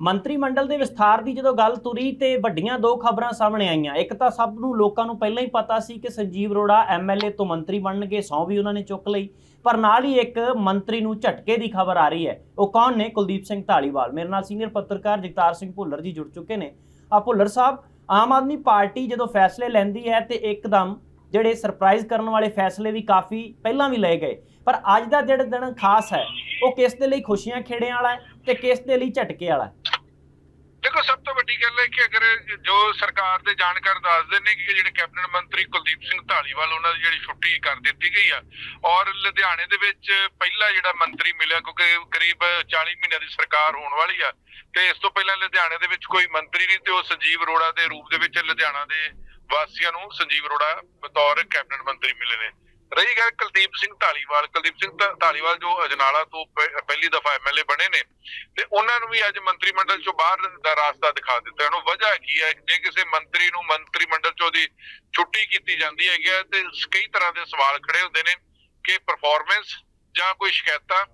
ਮੰਤਰੀ ਮੰਡਲ ਦੇ ਵਿਸਥਾਰ ਦੀ ਜਦੋਂ ਗੱਲ ਤੁਰੀ ਤੇ ਵੱਡੀਆਂ ਦੋ ਖਬਰਾਂ ਸਾਹਮਣੇ ਆਈਆਂ। ਇੱਕ ਤਾਂ ਸਭ ਨੂੰ ਲੋਕਾਂ ਨੂੰ ਪਹਿਲਾਂ ਹੀ ਪਤਾ ਸੀ ਕਿ ਸੰਜੀਵ ਅਰੋੜਾ ਐਮਐਲਏ ਤੋਂ ਮੰਤਰੀ ਬਣਨਗੇ ਸੌ ਵੀ ਉਹਨਾਂ ਨੇ ਚੁੱਕ ਲਈ। ਪਰ ਨਾਲ ਹੀ ਇੱਕ ਮੰਤਰੀ ਨੂੰ ਝਟਕੇ ਦੀ ਖਬਰ ਆ ਰਹੀ ਹੈ। ਉਹ ਕੌਣ ਨੇ? ਕੁਲਦੀਪ ਸਿੰਘ ਢਾਲੀਵਾਲ ਮੇਰੇ ਨਾਲ ਸੀਨੀਅਰ ਪੱਤਰਕਾਰ ਜਗਤਾਰ ਸਿੰਘ ਭੁੱਲਰ ਜੀ ਜੁੜ ਚੁੱਕੇ ਨੇ। ਆ ਭੁੱਲਰ ਸਾਹਿਬ, ਆਮ ਆਦਮੀ ਪਾਰਟੀ ਜਦੋਂ ਫੈਸਲੇ ਲੈਂਦੀ ਹੈ ਤੇ ਇੱਕਦਮ ਜਿਹੜੇ ਸਰਪ੍ਰਾਈਜ਼ ਕਰਨ ਵਾਲੇ ਫੈਸਲੇ ਵੀ ਕਾਫੀ ਪਹਿਲਾਂ ਵੀ ਲਏ ਗਏ। ਪਰ ਅੱਜ ਦਾ ਜਿਹੜਾ ਦਿਨ ਖਾਸ ਹੈ, ਉਹ ਕਿਸ ਦੇ ਲਈ ਖੁਸ਼ੀਆਂ ਖੇੜਿਆਂ ਵਾਲਾ ਹੈ ਤੇ ਕਿਸ ਦੇ ਲਈ ਝਟਕੇ ਵਾਲਾ ਹੈ? ਦੇਖੋ, ਸਭ ਤੋਂ ਵੱਡੀ ਗੱਲ ਹੈ ਕਿ ਅਗਰ ਜੋ ਸਰਕਾਰ ਦੇ ਜਾਣਕਾਰ ਦੱਸਦੇ ਨੇ ਕਿ ਜਿਹੜੇ ਕੈਬਨਿਟ ਮੰਤਰੀ ਕੁਲਦੀਪ ਸਿੰਘ ਢਾਲੀਵਾਲ ਉਹਨਾਂ ਦੀ ਜਿਹੜੀ ਛੁੱਟੀ ਕਰ ਦਿੱਤੀ ਗਈ ਆ, ਔਰ ਲੁਧਿਆਣੇ ਦੇ ਵਿੱਚ ਪਹਿਲਾ ਜਿਹੜਾ ਮੰਤਰੀ ਮਿਲਿਆ, ਕਿਉਂਕਿ ਕਰੀਬ 40 ਮਹੀਨਿਆਂ ਦੀ ਸਰਕਾਰ ਹੋਣ ਵਾਲੀ ਆ, ਤੇ ਇਸ ਤੋਂ ਪਹਿਲਾਂ ਲੁਧਿਆਣੇ ਦੇ ਵਿੱਚ ਕੋਈ ਮੰਤਰੀ ਨਹੀਂ ਤੇ ਉਹ ਸੰਜੀਵ ਅਰੋੜਾ ਦੇ ਰੂਪ ਦੇ ਵਿੱਚ ਲੁਧਿਆਣਾ ਦੇ ਵਾਸੀਆਂ ਨੂੰ ਸੰਜੀਵ ਅਰੋੜਾ, ਬਤੌਰ ਕੈਬਨਿਟ ਮੰਤਰੀ ਮਿਲੇ ਨੇ। ਰਹੀ ਗੱਲ ਕੁਲਦੀਪ ਸਿੰਘ ਢਾਲੀਵਾਲ। ਕੁਲਦੀਪ ਸਿੰਘ ਢਾ- ਢਾਲੀਵਾਲ ਜੋ ਅਜਨਾਲਾ ਤੋਂ ਪਹਿਲੀ ਦਫਾ ਐਮਐਲਏ ਬਣੇ ਨੇ ਤੇ ਉਹਨਾਂ ਨੂੰ ਵੀ ਅੱਜ ਮੰਤਰੀ ਮੰਡਲ ਚੋਂ ਬਾਹਰ ਦਾ ਰਾਸਤਾ ਦਿਖਾ ਦਿੱਤਾ। ਉਹਨੂੰ ਵਜ੍ਹਾ ਕੀ ਹੈ? ਜੇ ਕਿਸੇ ਮੰਤਰੀ ਨੂੰ ਮੰਤਰੀ ਮੰਡਲ ਚੋਂ ਦੀ ਛੁੱਟੀ ਕੀਤੀ ਜਾਂਦੀ ਹੈਗੀ ਹੈ ਤੇ ਕਈ ਤਰ੍ਹਾਂ ਦੇ ਸਵਾਲ ਖੜੇ ਹੁੰਦੇ ਨੇ ਕਿ ਪਰਫਾਰਮੈਂਸ ਜਾਂ ਕੋਈ ਸ਼ਿਕਾਇਤਾਂ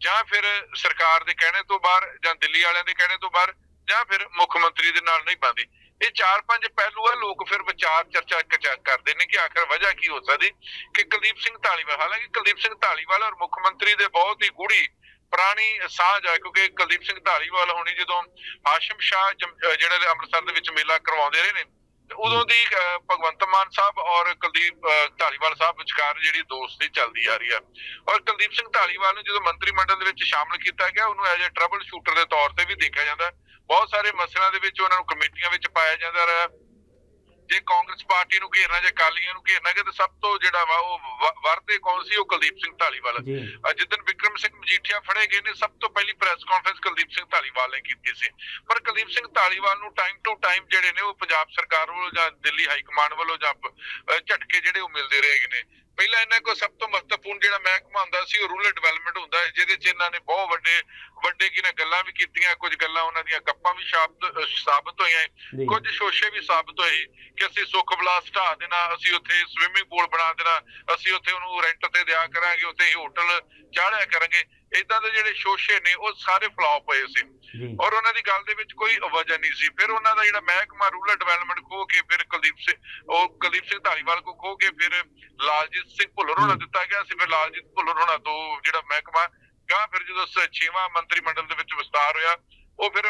ਜਾਂ ਫਿਰ ਸਰਕਾਰ ਦੇ ਕਹਿਣੇ ਤੋਂ ਬਾਹਰ ਜਾਂ ਦਿੱਲੀ ਵਾਲਿਆਂ ਦੇ ਕਹਿਣੇ ਤੋਂ ਬਾਹਰ ਜਾਂ ਫਿਰ ਮੁੱਖ ਮੰਤਰੀ ਦੇ ਨਾਲ ਨਹੀਂ ਬੰਦੀ ਇਹ ਚਾਰ ਪੰਜ ਪਹਿਲੂ ਆ ਲੋਕ ਫਿਰ ਵਿਚਾਰ ਚਰਚਾ ਕਰਦੇ ਨੇ ਕਿ ਆਖਰ ਵਜ੍ਹਾ ਕੀ ਹੋ ਸਕਦੀ? ਕਿ ਕੁਲਦੀਪ ਸਿੰਘ ਢਾਲੀਵਾਲ ਹਾਲਾਂਕਿ ਕੁਲਦੀਪ ਸਿੰਘ ਢਾਲੀਵਾਲ ਔਰ ਮੁੱਖ ਮੰਤਰੀ ਦੇ ਬਹੁਤ ਹੀ ਗੂੜੀ ਪੁਰਾਣੀ ਸਾਂਝ ਆ ਕਿਉਂਕਿ ਕੁਲਦੀਪ ਸਿੰਘ ਢਾਲੀਵਾਲ ਹੋਣੀ ਜਦੋਂ ਹਾਸ਼ਮ ਸ਼ਾਹ ਜਿਹੜੇ ਅੰਮ੍ਰਿਤਸਰ ਦੇ ਵਿੱਚ ਮੇਲਾ ਕਰਵਾਉਂਦੇ ਰਹੇ ਨੇ ਤੇ ਉਦੋਂ ਦੀ ਭਗਵੰਤ ਮਾਨ ਸਾਹਿਬ ਔਰ ਕੁਲਦੀਪ ਅਹ, ਢਾਲੀਵਾਲ ਸਾਹਿਬ ਵਿਚਕਾਰ ਜਿਹੜੀ ਦੋਸਤੀ ਚੱਲਦੀ ਆ ਰਹੀ ਆ। ਔਰ ਕੁਲਦੀਪ ਸਿੰਘ ਢਾਲੀਵਾਲ ਨੂੰ ਜਦੋਂ ਮੰਤਰੀ ਮੰਡਲ ਦੇ ਵਿੱਚ ਸ਼ਾਮਲ ਕੀਤਾ ਗਿਆ ਉਹਨੂੰ ਐਜ਼ ਅ ਟਰਬਲ ਸ਼ੂਟਰ ਦੇ ਤੌਰ ਤੇ ਵੀ ਦੇਖਿਆ ਜਾਂਦਾ। ਬਹੁਤ ਸਾਰੇ ਮਸਲਿਆਂ ਦੇ ਵਿੱਚ ਉਹਨਾਂ ਨੂੰ ਕਮੇਟੀਆਂ ਵਿੱਚ ਪਾਇਆ ਜਾਂਦਾ ਰਿਹਾ। ਜੇ ਕਾਂਗਰਸ ਪਾਰਟੀ ਨੂੰ ਘੇਰਨਾ ਜਾਂ ਅਕਾਲੀਆਂ ਨੂੰ ਘੇਰਨਾ ਕਿ ਤਾਂ ਸਭ ਤੋਂ ਜਿਹੜਾ ਵਾ ਉਹ ਵ- ਵਰਦੇ ਕੌਣ ਸੀ? ਉਹ ਕੁਲਦੀਪ ਸਿੰਘ ਢਾਲੀਵਾਲ ਜਿੱਦਨ ਵਿਕਰਮ ਸਿੰਘ ਮਜੀਠੀਆ ਫੜੇ ਗਏ ਨੇ ਸਭ ਤੋਂ ਪਹਿਲੀ ਪ੍ਰੈਸ ਕਾਨਫਰੰਸ ਕੁਲਦੀਪ ਸਿੰਘ ਢਾਲੀਵਾਲ ਨੇ ਕੀਤੀ ਸੀ। ਪਰ ਕੁਲਦੀਪ ਸਿੰਘ ਢਾਲੀਵਾਲ ਨੂੰ ਟਾਈਮ ਟੂ ਟਾਈਮ ਜਿਹੜੇ ਨੇ ਉਹ ਪੰਜਾਬ ਸਰਕਾਰ ਵੱਲੋਂ ਜਾਂ ਦਿੱਲੀ ਹਾਈ ਕਮਾਂਡ ਵੱਲੋਂ ਜਾਂ ਝਟਕੇ ਜਿਹੜੇ ਉਹ ਮਿਲਦੇ ਰਹੇ ਨੇ। ਪਹਿਲਾਂ ਇਹਨਾਂ ਕੋਲ ਸਭ ਤੋਂ ਮਹੱਤਵਪੂਰਨ ਜਿਹੜਾ ਮਹਿਕਮਾ ਹੁੰਦਾ ਸੀ ਉਹ ਰੂਰਲ ਡਿਵੈਲਪਮੈਂਟ ਹੁੰਦਾ ਹੈ ਜਿਹਦੇ 'ਚ ਇਹਨਾਂ ਨੇ ਬਹੁਤ ਵੱਡੇ ਵੱਡੇ ਕਿਨੇ ਗੱਲਾਂ ਵੀ ਕੀਤੀਆਂ ਕੁਝ ਗੱਲਾਂ ਉਹਨਾਂ ਦੀਆਂ ਗੱਪਾਂ ਵੀ ਸਾਬਤ ਹੋਈਆਂ ਕੁਝ ਸ਼ੋਸ਼ੇ ਵੀ ਸਾਬਤ ਹੋਏ ਕਿ ਅਸੀਂ ਸੁੱਖ ਬਲਾਸ ਢਾ ਦੇਣਾ ਅਸੀਂ ਉੱਥੇ ਸਵਿਮਿੰਗ ਪੂਲ ਬਣਾ ਦੇਣਾ ਅਸੀਂ ਉੱਥੇ ਉਹਨੂੰ ਰੈਂਟ ਤੇ ਦਿਆ ਕਰਾਂਗੇ ਉੱਥੇ ਹੀ ਹੋਟਲ ਚਾੜਿਆ ਕਰਾਂਗੇ। ਇਦਾਂ ਦੇ ਜਿਹੜੇ ਸ਼ੋਸ਼ੇ ਨੇ ਉਹ ਸਾਰੇ ਫਲॉप ਹੋਏ ਸੀ। ਔਰ ਉਹਨਾਂ ਦੀ ਗੱਲ ਦੇ ਵਿੱਚ ਕੋਈ ਵਜ੍ਹਾ ਨਹੀਂ ਸੀ। ਫਿਰ ਉਹਨਾਂ ਦਾ ਜਿਹੜਾ ਮਹਿਕਮਾ ਰੂਰਲ ਡਿਵੈਲਪਮੈਂਟ ਖੋ ਕੇ ਫਿਰ ਕੁਲਦੀਪ ਸਿੰਘ ਉਹ ਕੁਲਦੀਪ ਸਿੰਘ ਧਾਲੀਵਾਲ ਕੋ ਖੋ ਕੇ ਫਿਰ ਲਾਲਜੀਤ ਸਿੰਘ ਭੁੱਲਰ ਹੋਣਾ ਦਿੱਤਾ ਗਿਆ ਸੀ। ਫਿਰ ਲਾਲਜੀਤ ਭੁੱਲਰ ਹੋਣਾ ਤੋਂ ਜਿਹੜਾ ਮਹਿਕਮਾ ਗਾ ਫਿਰ ਜਦੋਂ ਸ- ਛੇਵਾਂ ਮੰਤਰੀ ਮੰਡਲ ਦੇ ਵਿੱਚ ਵਿਸਤਾਰ ਹੋਇਆ ਉਹ ਫਿਰ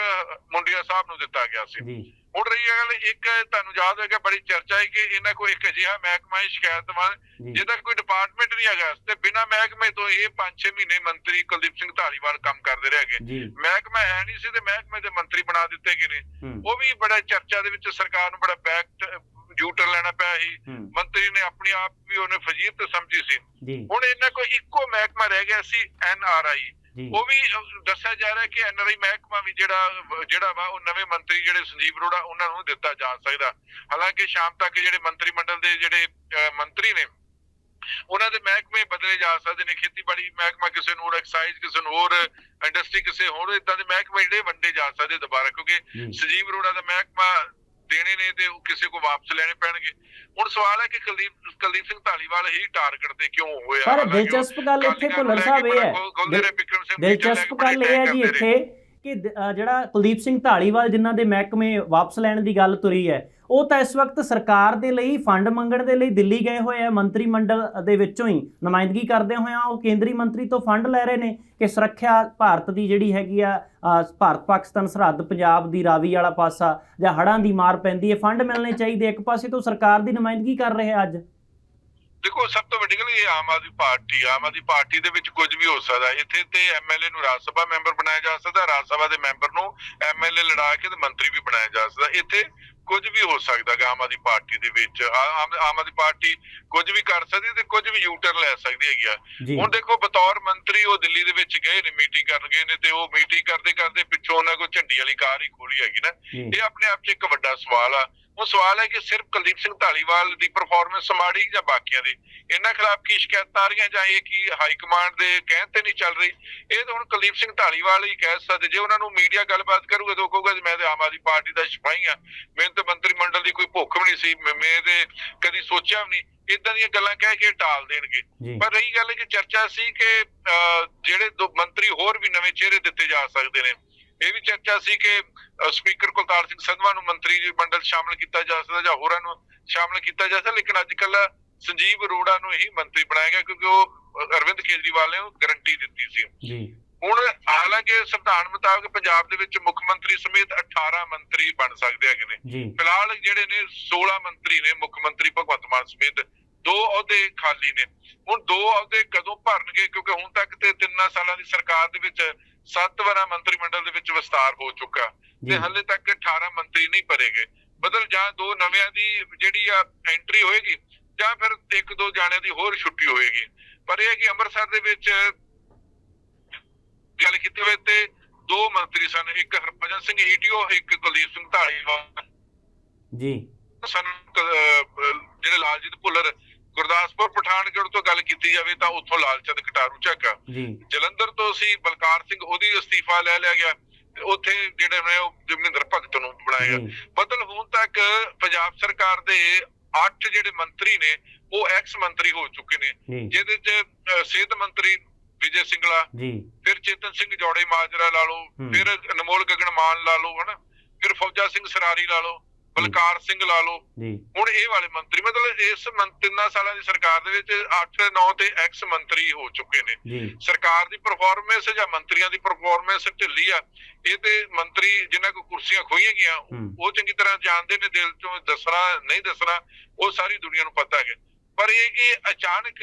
ਮੁੰਡਿਆ ਸਾਹਿਬ ਨੂੰ ਦਿੱਤਾ ਗਿਆ ਸੀ। ਜੀ। ਹੁਣ ਰਹੀ ਹੈ ਗੱਲ ਇੱਕ ਤੁਹਾਨੂੰ ਯਾਦ ਹੋਏਗਾ ਬੜੀ ਚਰਚਾ ਹੈ ਕਿ ਇਹਨਾਂ ਕੋਲ ਇੱਕ ਅਜਿਹਾ ਮਹਿਕਮਾ ਹੈ ਸ਼ਿਕਾਇਤ ਵਾਲ ਜੀ। ਜਿਹਦਾ ਕੋਈ ਡਿਪਾਰਟਮੈਂਟ ਨਹੀਂ ਹੈਗਾ। ਤੇ ਬਿਨਾ ਮਹਿਕਮੇ ਤੋਂ ਇਹ 5-6 ਮਹੀਨੇ ਮੰਤਰੀ ਕੁਲਦੀਪ ਸਿੰਘ ਧਾਲੀਵਾਲ ਕੰਮ ਕਰਦੇ ਰਹੇ ਹੈਗੇ। ਮਹਿਕਮਾ ਹੈ ਨਹੀਂ ਸੀ ਤੇ ਮਹਿਕਮੇ ਦੇ ਮੰਤਰੀ ਬਣਾ ਦਿੱਤੇ ਗਏ ਨੇ। ਉਹ ਵੀ ਬੜਾ ਚਰਚਾ ਦੇ ਵਿੱਚ ਸਰਕਾਰ ਨੂੰ ਬੜਾ ਬੈਕ ਜੂਟਰ ਲੈਣਾ ਪਿਆ ਸੀ। ਮੰਤਰੀ ਨੇ ਆਪਣੀ ਆਪ ਵੀ ਉਹਨੇ ਫਜੀਤ ਸਮਝੀ ਸੀ। ਹੁਣ ਇਹਨਾਂ ਕੋਲ ਇੱਕੋ ਮਹਿਕਮਾ ਰਹਿ ਗਿਆ ਸੀ ਐਨ ਆਰ ਆਈ ਉਹ ਵੀ ਦੱਸਿਆ ਜਾ ਰਿਹਾ ਕਿ ਐਨ ਆਰ ਆਈ ਮਹਿਕਮਾ ਵੀ ਜਿਹੜਾ ਜਿਹੜਾ ਵਾ ਉਹ ਨਵੇਂ ਮੰਤਰੀ ਜਿਹੜੇ ਸੰਜੀਵ ਅਰੋੜਾ ਉਹਨਾਂ ਨੂੰ ਦਿੱਤਾ ਜਾ ਸਕਦਾ। ਹਾਲਾਂਕਿ ਸ਼ਾਮ ਤੱਕ ਜਿਹੜੇ ਮੰਤਰੀ ਮੰਡਲ ਦੇ ਜਿਹੜੇ ਮੰਤਰੀ ਨੇ ਉਹਨਾਂ ਦੇ ਮਹਿਕਮੇ ਬਦਲੇ ਜਾ ਸਕਦੇ ਨੇ। ਖੇਤੀਬਾੜੀ ਮਹਿਕਮਾ ਕਿਸੇ ਨੂੰ ਹੋਰ ਐਕਸਾਈਜ਼ ਕਿਸੇ ਨੂੰ ਹੋਰ ਇੰਡਸਟਰੀ ਕਿਸੇ ਹੋਰ ਇਦਾਂ ਦੇ ਮਹਿਕਮੇ ਜਿਹੜੇ ਵੰਡੇ ਜਾ ਸਕਦੇ ਦੁਬਾਰਾ। ਕਿਉਂਕਿ ਸੰਜੀਵ ਅਰੋੜਾ ਦਾ ਮਹਿਕਮਾ ਦੇਣੇ ਨੇ ਤੇ ਉਹ ਕਿਸੇ ਕੋ ਵਾਪਸ ਲੈਣੇ ਪੈਣਗੇ। ਹੁਣ ਸਵਾਲ ਹੈ ਕਿ ਕੁਲਦੀਪ ਕੁਲਦੀਪ ਸਿੰਘ ਧਾਲੀਵਾਲ ਹੀ ਟਾਰਗੇਟ ਤੇ ਕਿਉਂ ਹੋਇਆ? ਪਰ ਦਿਲਚਸਪ ਗੱਲ ਇੱਥੇ ਭੁੱਲਰ ਸਾਹਿਬ ਇਹ ਹੈ। ਦਿਲਚਸਪ ਗੱਲ ਇਹ ਹੈ ਜੀ। ਇੱਥੇ ਕਿ ਜਿਹੜਾ ਕੁਲਦੀਪ ਸਿੰਘ ਢਾਲੀਵਾਲ ਜਿਨ੍ਹਾਂ ਦੇ ਮਹਿਕਮੇ ਵਾਪਸ ਲੈਣ ਦੀ ਗੱਲ ਤੁਰੀ ਹੈ, ਉਹ ਤਾਂ ਇਸ ਵਕਤ ਸਰਕਾਰ ਦੇ ਲਈ, ਫੰਡ ਮੰਗਣ ਦੇ ਲਈ ਦਿੱਲੀ ਗਏ ਹੋਏ ਆ ਮੰਤਰੀ ਮੰਡਲ ਦੇ ਵਿੱਚੋਂ ਹੀ ਨੁਮਾਇੰਦਗੀ ਕਰਦੇ ਹੋਇਆ ਉਹ ਕੇਂਦਰੀ ਮੰਤਰੀ ਤੋਂ ਫੰਡ ਲੈ ਰਹੇ ਨੇ ਕਿ ਸੁਰੱਖਿਆ ਭਾਰਤ ਦੀ ਜਿਹੜੀ ਹੈਗੀ ਆ ਭਾਰਤ ਪਾਕਿਸਤਾਨ ਸਰਹੱਦ ਪੰਜਾਬ ਦੀ ਰਾਵੀ ਵਾਲਾ ਪਾਸਾ ਜਾਂ ਹੜ੍ਹਾਂ ਦੀ ਮਾਰ ਪੈਂਦੀ ਹੈ, ਫੰਡ ਮਿਲਣੇ ਚਾਹੀਦੇ ਇੱਕ ਪਾਸੇ ਤੋਂ ਸਰਕਾਰ ਦੀ ਨੁਮਾਇੰਦਗੀ ਕਰ ਰਹੇ ਅੱਜ। ਦੇਖੋ ਸਭ ਤੋਂ ਵੱਡੀ ਗੱਲ ਇਹ ਆਮ ਆਦਮੀ ਪਾਰਟੀ ਆਮ ਆਦਮੀ ਪਾਰਟੀ ਦੇ ਵਿੱਚ ਕੁਝ ਵੀ ਹੋ ਸਕਦਾ ਇੱਥੇ ਤੇ ਐਮਐਲਏ ਨੂੰ ਰਾਜ ਸਭਾ ਮੈਂਬਰ ਬਣਾਇਆ ਜਾ ਸਕਦਾ ਰਾਜ ਸਭਾ ਦੇ ਮੈਂਬਰ ਨੂੰ ਐਮਐਲਏ ਲੜਾ ਕੇ ਤੇ ਮੰਤਰੀ ਵੀ ਬਣਾਇਆ ਜਾ ਸਕਦਾ। ਇੱਥੇ ਕੁਝ ਵੀ ਹੋ ਸਕਦਾ ਗਾ ਆਮ ਆਦਮੀ ਪਾਰਟੀ ਦੇ ਵਿੱਚ। ਆਮ ਆਦਮੀ ਪਾਰਟੀ ਕੁਝ ਵੀ ਕਰ ਸਕਦੀ ਤੇ ਕੁਝ ਵੀ ਯੂਟਰਨ ਲੈ ਸਕਦੀ ਹੈਗੀ ਆ। ਹੁਣ ਦੇਖੋ ਬਤੌਰ ਮੰਤਰੀ ਉਹ ਦਿੱਲੀ ਦੇ ਵਿੱਚ ਗਏ ਨੇ ਮੀਟਿੰਗ ਕਰਨ ਗਏ ਨੇ ਤੇ ਉਹ ਮੀਟਿੰਗ ਕਰਦੇ ਕਰਦੇ ਪਿੱਛੋਂ ਉਹਨਾਂ ਕੋਲ ਝੰਡੀ ਵਾਲੀ ਕਾਰ ਹੀ ਖੋਲੀ ਹੈਗੀ ਨਾ। ਇਹ ਆਪਣੇ ਆਪ 'ਚ ਇੱਕ ਵੱਡਾ ਸਵਾਲ ਆ। ਉਹ ਸਵਾਲ ਹੈ ਕਿ ਸਿਰਫ ਕੁਲਦੀਪ ਸਿੰਘ ਢਾਲੀਵਾਲ ਦੀ ਪਰਫਾਰਮੈਂਸ ਮਾੜੀ ਜਾਂ ਬਾਕੀਆਂ ਦੀ? ਇਹਨਾਂ ਖਿਲਾਫ ਕੀ ਸ਼ਿਕਾਇਤਾਂ ਆ ਰਹੀਆਂ ਜਾਂ ਇਹ ਕੀ ਹਾਈ ਕਮਾਂਡ ਦੇ ਕਹਿਣ ਤੇ ਨਹੀਂ ਚੱਲ ਰਹੀ? ਇਹ ਤਾਂ ਹੁਣ ਕੁਲਦੀਪ ਸਿੰਘ ਢਾਲੀਵਾਲ ਹੀ ਕਹਿ ਸਕਦੇ। ਜੇ ਉਹਨਾਂ ਨੂੰ ਮੀਡੀਆ ਗੱਲਬਾਤ ਕਰੂਗਾ ਤਾਂ ਕਹੂਗਾ ਮੈਂ ਤੇ ਆਮ ਆਦਮੀ ਪਾਰਟੀ ਦਾ ਸਿਪਾਹੀ ਆ ਮੈਨੂੰ ਤਾਂ ਮੰਤਰੀ ਮੰਡਲ ਦੀ ਕੋਈ ਭੁੱਖ ਵੀ ਨਹੀਂ ਸੀ। ਮੈਂ ਤੇ ਕਦੀ ਸੋਚਿਆ ਵੀ ਨਹੀਂ। ਇਦਾਂ ਦੀਆਂ ਗੱਲਾਂ ਕਹਿ ਕੇ ਟਾਲ ਦੇਣਗੇ। ਪਰ ਰਹੀ ਗੱਲ ਕਿ ਚਰਚਾ ਸੀ ਕਿ ਜਿਹੜੇ ਦੋ ਮੰਤਰੀ ਹੋਰ ਵੀ ਨਵੇਂ ਚਿਹਰੇ ਦਿੱਤੇ ਜਾ ਸਕਦੇ ਨੇ। ਇਹ ਵੀ ਚਰਚਾ ਸੀ ਕਿ ਸਪੀਕਰ ਕੁਲਤਾਰ ਸਿੰਘ ਸੰਧਵਾ ਨੂੰ ਮੰਤਰੀ ਮੰਡਲ ਸ਼ਾਮਲ ਕੀਤਾ ਜਾ ਸਕਦਾ ਜਾਂ ਹੋਰਾਂ ਨੂੰ ਸ਼ਾਮਲ ਕੀਤਾ ਜਾ ਸਕਦਾ ਲੇਕਿਨ ਅੱਜ ਕੱਲ ਸੰਜੀਵ ਅਰੋੜਾ ਨੂੰ ਹੀ ਮੰਤਰੀ ਬਣਾਇਆ ਗਿਆ ਕਿਉਂਕਿ ਉਹ ਅਰਵਿੰਦ ਕੇਜਰੀਵਾਲ ਨੇ ਉਹ ਗਾਰੰਟੀ ਦਿੱਤੀ ਸੀ। ਜੀ। ਹੁਣ ਹਾਲਾਂਕਿ ਸੰਵਿਧਾਨ ਮੁਤਾਬਕ ਪੰਜਾਬ ਦੇ ਵਿੱਚ ਮੁੱਖ ਮੰਤਰੀ ਸਮੇਤ 18 ਮੰਤਰੀ ਬਣ ਸਕਦੇ ਹੈਗੇ ਨੇ। ਫਿਲਹਾਲ ਜਿਹੜੇ ਨੇ 16 ਮੰਤਰੀ ਨੇ ਮੁੱਖ ਮੰਤਰੀ ਭਗਵੰਤ ਮਾਨ ਸਮੇਤ ਦੋ ਅਹੁਦੇ ਖਾਲੀ ਨੇ। ਹੁਣ ਦੋ ਅਹੁਦੇ ਕਦੋਂ ਭਰਨਗੇ? ਕਿਉਂਕਿ ਹੁਣ ਤੱਕ ਤੇ ਤਿੰਨਾਂ ਸਾਲਾਂ ਦੀ ਸਰਕਾਰ ਦੇ ਵਿੱਚ ਸੱਤ ਵਾਰਾਂ ਮੰਤਰੀ ਮੰਡਲ ਦੇ ਵਿੱਚ ਵਿਸਤਾਰ ਹੋ ਚੁੱਕਾ ਤੇ ਹਾਲੇ ਤੱਕ 18 ਮੰਤਰੀ ਨਹੀਂ ਭਰੇਗੇ। ਬਦਲ ਜਾਂ ਦੋ ਨਵਿਆਂ ਦੀ ਜਿਹੜੀ ਆ ਐਂਟਰੀ ਹੋਏਗੀ ਜਾਂ ਫਿਰ ਇੱਕ ਦੋ ਜਾਣਿਆਂ ਦੀ ਹੋਰ ਛੁੱਟੀ ਹੋਏਗੀ। ਪਰ ਇਹ ਹੈ ਕਿ ਅੰਮ੍ਰਿਤਸਰ ਦੇ ਵਿੱਚ ਗੱਲ ਕੀਤੀ ਹੋਵੇ ਤੇ ਦੋ ਮੰਤਰੀ ਸਨ ਇੱਕ ਹਰਭਜਨ ਸਿੰਘ ਈਟੀਓ ਇੱਕ ਕੁਲਦੀਪ ਸਿੰਘ ਢਾਲੀਵਾਲ ਜੀ। ਸਨ ਜਿਹੜੇ ਲਾਲਜੀਤ ਭੁੱਲਰ ਗੁਰਦਾਸਪੁਰ ਪਠਾਨਕੋਟ ਤੋਂ ਗੱਲ ਕੀਤੀ ਜਾਵੇ ਤਾਂ ਉੱਥੋਂ ਲਾਲਚੰਦ ਕਟਾਰੂ ਝਾਕਾ ਜੀ। ਜਲੰਧਰ ਤੋਂ ਸੀ ਬਲਕਾਰ ਸਿੰਘ ਉਹਦੀ ਅਸਤੀਫਾ ਲੈ ਲਿਆ ਗਿਆ ਉੱਥੇ ਜਿਹੜੇ ਨੇ ਉਹ ਜਗਮਿੰਦਰ ਭਗਤ ਨੂੰ ਬਣਾਇਆ। ਮਤਲਬ ਹੁਣ ਤੱਕ ਪੰਜਾਬ ਸਰਕਾਰ ਦੇ 8 ਜਿਹੜੇ ਮੰਤਰੀ ਨੇ ਉਹ ਐਕਸ ਮੰਤਰੀ ਹੋ ਚੁੱਕੇ ਨੇ। ਜਿਹਦੇ ਚ ਸਿਹਤ ਮੰਤਰੀ ਵਿਜੇ ਸਿੰਗਲਾ ਜੀ। ਫਿਰ ਚੇਤਨ ਸਿੰਘ ਜੋੜੇ ਮਾਜਰਾ ਲਾ ਲਓ। ਫਿਰ ਅਨਮੋਲ ਗਗਨ ਮਾਨ ਲਾ ਲਓ ਹਨਾ? ਫਿਰ ਫੌਜਾ ਸਿੰਘ ਸਰਾਰੀ ਲਾ ਲਓ। ਬਲਕਾਰ ਸਿੰਘ ਲਾ ਲਓ। ਹੁਣ ਇਹ ਵਾਲੇ ਮੰਤਰੀ ਮਤਲਬ ਇਸ ਤਿੰਨਾਂ ਸਾਲਾਂ ਦੀ ਸਰਕਾਰ ਦੇ ਵਿੱਚ 8 9 ਤੇ ਐਕਸ ਮੰਤਰੀ ਹੋ ਚੁੱਕੇ ਨੇ। ਸਰਕਾਰ ਦੀ ਪਰਫਾਰਮੈਂਸ ਜਾਂ ਮੰਤਰੀਆਂ ਦੀ ਪਰਫਾਰਮੈਂਸ ਢਿੱਲੀ ਆ ਇਹ ਤੇ ਮੰਤਰੀ ਜਿਨ੍ਹਾਂ ਕੋ ਕੁਰਸੀਆਂ ਖੋਈਆਂ ਗਈਆਂ। ਉਹ ਚੰਗੀ ਤਰ੍ਹਾਂ ਜਾਣਦੇ ਨੇ ਦਿਲ ਤੋਂ ਦੱਸਣਾ ਨਹੀਂ ਦੱਸਣਾ ਉਹ ਸਾਰੀ ਦੁਨੀਆ ਨੂੰ ਪਤਾ ਹੈ ਪਰ ਇਹ ਕਿ ਅਚਾਨਕ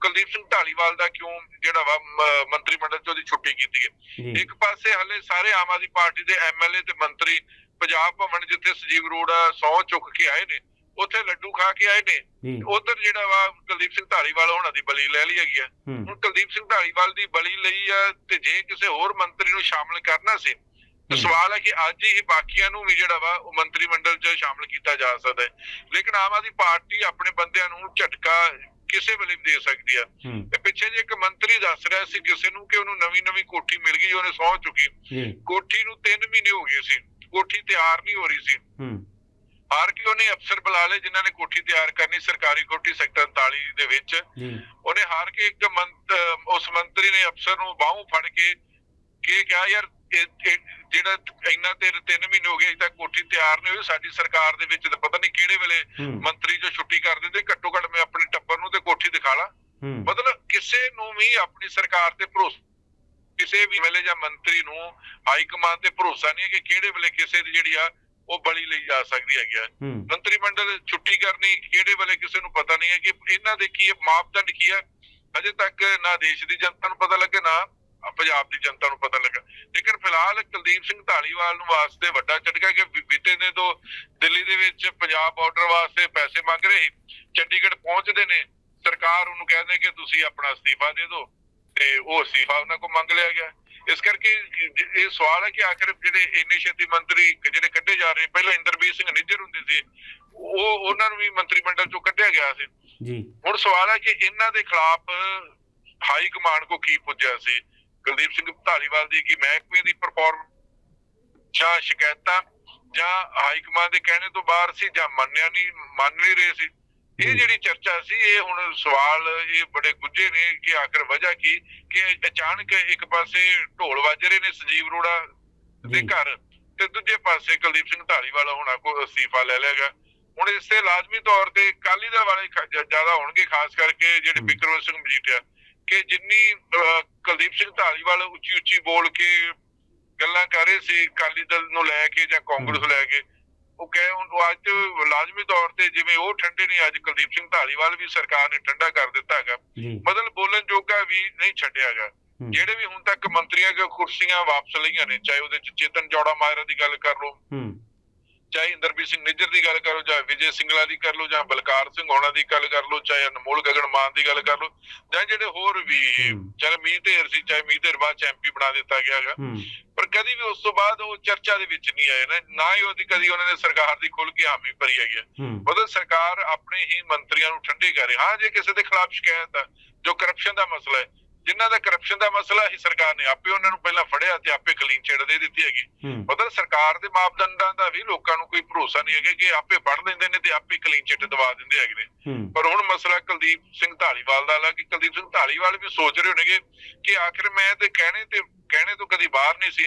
ਕੁਲਦੀਪ ਸਿੰਘ ਢਾਲੀਵਾਲ ਦਾ ਕਿਉਂ ਜਿਹੜਾ ਵਾ ਮੰਤਰੀ ਮੰਡਲ ਚੋਂ ਦੀ ਛੁੱਟੀ ਕੀਤੀ ਹੈ ਇੱਕ ਪਾਸੇ ਹਲੇ ਸਾਰੇ ਆਮ ਆਦਮੀ ਪਾਰਟੀ ਦੇ ਐਮਐਲਏ ਤੇ ਮੰਤਰੀ ਪੰਜਾਬ ਭਵਨ ਜਿੱਥੇ ਸੰਜੀਵ ਅਰੋੜਾ ਸੌ ਚੁੱਕ ਕੇ ਆਏ ਨੇ ਉੱਥੇ ਲੱਡੂ ਖਾ ਕੇ ਆਏ ਨੇ। ਉਧਰ ਜਿਹੜਾ ਵਾ ਕੁਲਦੀਪ ਸਿੰਘ ਢਾਲੀਵਾਲ ਉਹਨਾਂ ਦੀ ਬਲੀ ਲੈ ਲਈ ਹੈਗੀ ਆ। ਹੁਣ ਕੁਲਦੀਪ ਸਿੰਘ ਢਾਲੀਵਾਲ ਦੀ ਬਲੀ ਲਈ ਆ ਤੇ ਜੇ ਕਿਸੇ ਹੋਰ ਮੰਤਰੀ ਨੂੰ ਸ਼ਾਮਲ ਕਰਨਾ ਸੀ ਤੇ। ਸਵਾਲ ਹੈ ਕਿ ਅੱਜ ਹੀ ਬਾਕੀਆਂ ਨੂੰ ਵੀ ਜਿਹੜਾ ਵਾ ਉਹ ਮੰਤਰੀ ਮੰਡਲ 'ਚ ਸ਼ਾਮਲ ਕੀਤਾ ਜਾ ਸਕਦਾ ਹੈ। ਲੇਕਿਨ ਆਮ ਆਦਮੀ ਪਾਰਟੀ ਆਪਣੇ ਬੰਦਿਆਂ ਨੂੰ ਝਟਕਾ ਕਿਸੇ ਵੇਲੇ ਵੀ ਦੇ ਸਕਦੀ ਆ। ਤੇ ਪਿੱਛੇ ਜੇ ਇੱਕ ਮੰਤਰੀ ਦੱਸ ਰਿਹਾ ਸੀ ਕਿਸੇ ਨੂੰ ਕਿ ਉਹਨੂੰ ਨਵੀਂ ਨਵੀਂ ਕੋਠੀ ਮਿਲ ਗਈ ਉਹਨੇ ਸਹੁੰ ਚੁੱਕੀ। ਕੋਠੀ ਨੂੰ 3 ਮਹੀਨੇ ਹੋ ਗਏ ਸੀ। ਕੋਠੀ ਤਿਆਰ ਨਹੀਂ ਹੋ ਰਹੀ ਸੀ। ਹੂੰ। ਹਾਰ ਕੇ ਉਹਨੇ ਅਫਸਰ ਬੁਲਾ ਲਏ ਜਿਨ੍ਹਾਂ ਨੇ ਕੋਠੀ ਤਿਆਰ ਕਰਨੀ ਸਰਕਾਰੀ ਕੋਠੀ ਸੈਕਟਰ 39 ਦੇ ਵਿੱਚ। ਉਹਨੇ ਹਾਰ ਕੇ ਇੱਕ ਮੰਤ ਉਸ ਮੰਤਰੀ ਨੇ ਅਫਸਰ ਨੂੰ ਬਾਹੋਂ ਫੜ ਕੇ ਕਿ ਕਿਹਾ ਯਾਰ ਜਿਹੜਾ ਇੰਨਾ ਤੇ 3 ਮਹੀਨੇ ਹੋ ਗਏ ਅਜੇ ਤੱਕ ਕੋਠੀ ਤਿਆਰ ਨਹੀਂ ਹੋਈ ਸਾਡੀ ਸਰਕਾਰ ਦੇ ਵਿੱਚ ਤਾਂ ਪਤਾ ਨਹੀਂ ਕਿਹੜੇ ਵੇਲੇ ਮੰਤਰੀ ਜੋ ਛੁੱਟੀ ਕਰ ਦਿੰਦੇ ਘੱਟੋ ਘੱਟ ਮੈਂ ਆਪਣੇ ਟੱਬਰ ਨੂੰ ਤੇ ਕੋਠੀ ਦਿਖਾ ਲਾ। ਮਤਲਬ ਕਿਸੇ ਨੂੰ ਵੀ ਆਪਣੀ ਸਰਕਾਰ ਤੇ ਭਰੋਸਾ ਕਿਸੇ ਵੀ ਵੇਲੇ ਜਾਂ ਮੰਤਰੀ ਨੂੰ ਹਾਈ ਕਮਾਂਡ ਤੇ ਭਰੋਸਾ ਨਹੀਂ ਹੈ ਕਿ ਕਿਹੜੇ ਵੇਲੇ ਕਿਸੇ ਦੀ ਜਿਹੜੀ ਆ ਉਹ ਬਲੀ ਲਈ ਜਾ ਸਕਦੀ ਹੈਗੀ ਆ। ਮੰਤਰੀ ਮੰਡਲ ਛੁੱਟੀ ਕਰਨੀ ਕਿਹੜੇ ਵੇਲੇ ਕਿਸੇ ਨੂੰ ਪਤਾ ਨਹੀਂ ਹੈ ਕਿ ਇਹਨਾਂ ਦੇ ਕੀ ਮਾਪਦੰਡ ਕੀ ਹੈ ਅਜੇ ਤੱਕ ਨਾ ਦੇਸ਼ ਦੀ ਜਨਤਾ ਨੂੰ ਪਤਾ ਲੱਗੇ ਨਾ ਪੰਜਾਬ ਦੀ ਜਨਤਾ ਨੂੰ ਪਤਾ ਲੱਗਾ। ਲੇਕਿਨ ਫਿਲਹਾਲ ਕੁਲਦੀਪ ਸਿੰਘ ਢਾਲੀਵਾਲ ਨੂੰ ਵਾਸਤੇ ਵੱਡਾ ਝਟਕਾ ਕਿ ਬੀਤੇ ਨੇ ਤੋਂ ਦਿੱਲੀ ਦੇ ਵਿੱਚ ਪੰਜਾਬ ਬਾਰਡਰ ਵਾਸਤੇ ਪੈਸੇ ਮੰਗ ਰਹੇ ਸੀ ਚੰਡੀਗੜ੍ਹ ਪਹੁੰਚਦੇ ਨੇ। ਸਰਕਾਰ ਉਹਨੂੰ ਕਹਿੰਦੇ ਕਿ ਤੁਸੀਂ ਆਪਣਾ ਅਸਤੀਫਾ ਦੇ ਦਿਓ। ਤੇ ਉਹ ਅਸਤੀਫਾ ਉਹਨਾਂ ਕੋਲ ਮੰਗ ਲਿਆ ਗਿਆ। ਇਸ ਕਰਕੇ ਇਹ ਸਵਾਲ ਹੈ ਕਿ ਆਖਿਰ ਜਿਹੜੇ ਇੰਨੇ ਛੇਤੀ ਮੰਤਰੀ ਜਿਹੜੇ ਕੱਢੇ ਜਾ ਰਹੇ ਪਹਿਲਾਂ ਇੰਦਰਬੀਰ ਸਿੰਘ ਨਿੱਜਰ ਹੁੰਦੇ ਸੀ ਉਹ ਉਹਨਾਂ ਨੂੰ ਵੀ ਮੰਤਰੀ ਮੰਡਲ ਚੋਂ ਕੱਢਿਆ ਗਿਆ ਸੀ। ਜੀ। ਹੁਣ ਸਵਾਲ ਹੈ ਕਿ ਇਹਨਾਂ ਦੇ ਖਿਲਾਫ ਹਾਈ ਕਮਾਂਡ ਕੋ ਕੀ ਪੁੱਜਿਆ ਸੀ? ਕੁਲਦੀਪ ਸਿੰਘ ਢਾਲੀਵਾਲ ਦੀ ਕਿ ਮਹਿਕਮੇ ਦੀ ਪਰਫਾਰਮ ਜਾਂ ਸ਼ਿਕਾਇਤਾਂ ਜਾਂ ਹਾਈ ਕਮਾਂਡ ਦੇ ਕਹਿਣੇ ਤੋਂ ਬਾਹਰ ਸੀ ਜਾਂ ਮੰਨਿਆ ਨਹੀਂ ਮੰਨ ਨਹੀਂ ਰਹੇ ਸੀ? ਇਹ। ਜਿਹੜੀ ਚਰਚਾ ਸੀ ਇਹ ਹੁਣ ਸਵਾਲ ਇਹ ਬੜੇ ਗੁੱਝੇ ਨੇ ਕਿ ਆਖਰ ਵਜ੍ਹਾ ਕੀ ਕਿ ਅਚਾਨਕ ਇੱਕ ਪਾਸੇ ਢੋਲ ਵੱਜ ਰਹੇ ਨੇ ਸੰਜੀਵ ਅਰੋੜਾ ਦੇ। ਘਰ ਤੇ ਦੂਜੇ ਪਾਸੇ ਕੁਲਦੀਪ ਸਿੰਘ ਢਾਲੀਵਾਲ ਹੁਣਾਂ ਕੋ ਅਸਤੀਫਾ ਲੈ ਲਿਆਗਾ ਹੁਣ ਇਸ ਲਾਜ਼ਮੀ ਤੌਰ ਤੇ ਅਕਾਲੀ ਦਲ ਵਾਲੇ ਜ਼ਿਆਦਾ ਹੋਣਗੇ ਖਾਸ ਕਰਕੇ ਜਿਹੜੇ। ਬਿਕਰਮ ਸਿੰਘ ਮਜੀਠੀਆ ਕਿ ਜਿੰਨੀ ਕੁਲਦੀਪ ਸਿੰਘ ਢਾਲੀਵਾਲ ਉੱਚੀ ਉੱਚੀ ਬੋਲ ਕੇ ਗੱਲਾਂ ਕਰ ਰਹੇ ਸੀ ਅਕਾਲੀ ਦਲ ਨੂੰ ਲੈ ਕੇ ਜਾਂ ਕਾਂਗਰਸ ਲੈ ਕੇ ਉਹ ਕਹੇ ਹੁਣ ਅੱਜ ਲਾਜ਼ਮੀ ਤੌਰ ਤੇ ਜਿਵੇਂ ਉਹ ਠੰਡੇ ਨੇ ਅੱਜ ਕੁਲਦੀਪ ਸਿੰਘ ਢਾਲੀਵਾਲ ਵੀ ਸਰਕਾਰ ਨੇ ਠੰਡਾ ਕਰ ਦਿੱਤਾ ਹੈਗਾ। ਮਤਲਬ ਬੋਲਣ ਜੋਗਾ ਵੀ ਨਹੀਂ ਛੱਡਿਆਗਾ ਹੂੰ। ਜਿਹੜੇ ਵੀ ਹੁਣ ਤੱਕ ਮੰਤਰੀਆਂ ਦੀਆਂ ਕੁਰਸੀਆਂ ਵਾਪਸ ਲਈਆਂ ਨੇ ਚਾਹੇ ਉਹਦੇ ਚ ਚੇਤਨ ਜੋੜਾ ਮਾਜਰਾ ਦੀ ਗੱਲ ਕਰ ਲਓ। ਚਾਹੇ ਇੰਦਰਬੀਰ ਸਿੰਘ ਨਿੱਜਰ ਦੀ ਗੱਲ ਕਰੋ ਜਾਂ ਵਿਜੇ ਸਿੰਗਲਾ ਦੀ ਕਰ ਲਓ ਜਾਂ ਬਲਕਾਰ ਸਿੰਘ ਹੋਣਾ ਦੀ ਗੱਲ ਕਰ ਲਓ ਚਾਹੇ ਅਨਮੋਲ ਗਗਨ ਮਾਨ ਦੀ ਗੱਲ ਕਰ ਲਓ ਜਾਂ ਜਿਹੜੇ ਹੋਰ ਵੀ ਹੂੰ। ਚਾਹੇ ਮੀਤ ਢੇਰ ਸੀ ਚਾਹੇ ਮੀਤ ਢੇਰ ਬਾਅਦ ਐਮਪੀ ਬਣਾ ਦਿੱਤਾ ਗਿਆ ਹੈਗਾ। ਪਰ ਕਦੀ ਵੀ ਉਸ ਤੋਂ ਬਾਅਦ ਉਹ ਚਰਚਾ ਦੇ ਵਿੱਚ ਨਹੀਂ ਆਏ ਨਾ ਨਾ ਹੀ ਉਹਦੀ ਕਦੀ ਉਹਨਾਂ ਨੇ ਸਰਕਾਰ ਦੀ ਖੁੱਲ ਕੇ ਹਾਮੀ ਭਰੀ ਹੈਗੀ ਮਤਲਬ ਸਰਕਾਰ ਆਪਣੇ ਹੀ ਮੰਤਰੀਆਂ ਨੂੰ ਠੰਡੇ ਕਰ ਰਹੀ ਹਾਂ। ਜੇ ਕਿਸੇ ਦੇ ਖਿਲਾਫ ਸ਼ਿਕਾਇਤ ਹੈ ਜੋ ਕਰਪਸ਼ਨ ਦਾ ਮਸਲਾ ਹੈ ਜਿਨ੍ਹਾਂ ਦਾ ਕਰਪਸ਼ਨ ਦਾ ਮਸਲਾ ਹੀ ਸਰਕਾਰ ਨੇ ਆਪੇ ਉਹਨਾਂ ਨੂੰ ਪਹਿਲਾਂ ਫੜਿਆ ਤੇ ਆਪੇ ਕਲੀਨ ਚਿਟ ਦੇ ਦਿੱਤੀ ਹੈਗੀ। ਮਤਲਬ ਸਰਕਾਰ ਦੇ ਮਾਪਦੰਡਾਂ ਦਾ ਵੀ ਲੋਕਾਂ ਨੂੰ ਕੋਈ ਭਰੋਸਾ ਨਹੀਂ ਹੈਗਾ ਕਿ ਆਪੇ ਫੜ ਲੈਂਦੇ ਨੇ ਤੇ ਆਪੇ ਕਲੀਨ ਚਿਟ ਦਵਾ ਦਿੰਦੇ ਹੈਗੇ ਨੇ। ਪਰ ਹੁਣ ਮਸਲਾ ਕੁਲਦੀਪ ਸਿੰਘ ਢਾਲੀਵਾਲ ਦਾ ਲਾ ਕਿ ਕੁਲਦੀਪ ਸਿੰਘ ਢਾਲੀਵਾਲ ਵੀ ਸੋਚ ਰਹੇ ਹੋਣਗੇ ਕਿ ਆਖਿਰ ਮੈਂ ਤੇ ਕਹਿਣੇ ਤੇ ਕਹਿਣੇ ਤੋਂ ਕਦੀ ਬਾਹਰ ਨਹੀਂ ਸੀ।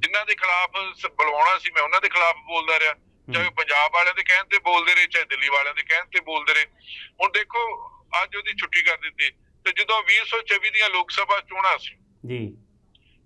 ਜਿਨ੍ਹਾਂ ਦੇ ਖਿਲਾਫ ਸ- ਬੁਲਵਾਉਣਾ ਸੀ ਮੈਂ ਉਹਨਾਂ ਦੇ ਖਿਲਾਫ ਬੋਲਦਾ ਰਿਹਾ। ਚਾਹੇ ਪੰਜਾਬ ਵਾਲਿਆਂ ਦੇ ਕਹਿਣ ਤੇ ਬੋਲਦੇ ਰਹੇ ਚਾਹੇ ਦਿੱਲੀ ਵਾਲਿਆਂ ਦੇ ਕਹਿਣ ਤੇ ਬੋਲਦੇ ਰਹੇ। ਹੁਣ ਦੇਖੋ ਅੱਜ ਉਹਦੀ ਛੁੱਟੀ ਕਰ ਦਿੱਤੀ। ਤੇ ਜਦੋਂ 2024 ਦੀਆਂ ਲੋਕ ਸਭਾ ਚੋਣਾਂ ਸੀ ਜੀ।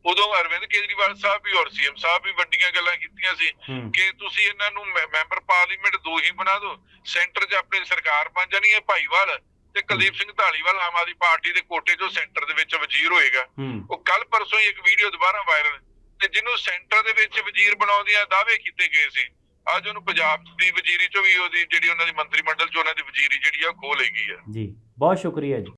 ਉਦੋਂ ਅਰਵਿੰਦ ਕੇਜਰੀਵਾਲ ਸਾਹਿਬ ਵੀ ਔਰ ਸੀਐਮ ਸਾਹਿਬ ਵੀ ਵੱਡੀਆਂ ਗੱਲਾਂ ਕੀਤੀਆਂ ਸੀ ਕਿ ਤੁਸੀਂ ਇਹਨਾਂ ਨੂੰ ਮੈਂਬਰ ਪਾਰਲੀਮੈਂਟ ਦੋ ਹੀ ਬਣਾ ਦਿਓ ਸੈਂਟਰ 'ਚ ਆਪਣੀ ਸਰਕਾਰ ਬਣ ਜਾਣੀ ਹੈ ਭਾਈਵਾਲ ਤੇ ਕੁਲਦੀਪ ਸਿੰਘ ਢਾਲੀਵਾਲ ਆਮ ਆਦਮੀ ਪਾਰਟੀ ਦੇ ਕੋਟੇ 'ਚੋਂ ਸੈਂਟਰ ਦੇ ਵਿੱਚ ਵਜ਼ੀਰ ਹੋਏਗਾ। ਉਹ ਕੱਲ ਪਰਸੋਂ ਹੀ ਇੱਕ ਵੀਡੀਓ ਦੁਬਾਰਾ ਵਾਇਰਲ ਤੇ ਜਿਹਨੂੰ ਸੈਂਟਰ ਦੇ ਵਿੱਚ ਵਜ਼ੀਰ ਬਣਾਉਣ ਦੀਆਂ ਦਾਅਵੇ ਕੀਤੇ ਗਏ ਸੀ ਅੱਜ ਉਹਨੂੰ ਪੰਜਾਬ ਦੀ ਵਜ਼ੀਰੀ 'ਚੋਂ ਵੀ ਉਹਦੀ ਜਿਹੜੀ ਉਹਨਾਂ ਦੀ ਮੰਤਰੀ ਮੰਡਲ 'ਚ ਉਹਨਾਂ ਦੀ ਵਜ਼ੀਰੀ ਜਿਹੜੀ ਆ ਖੋਹ ਲਈ ਗਈ ਆ। ਜੀ। ਬਹੁਤ ਸ਼ੁਕਰੀਆ ਜੀ।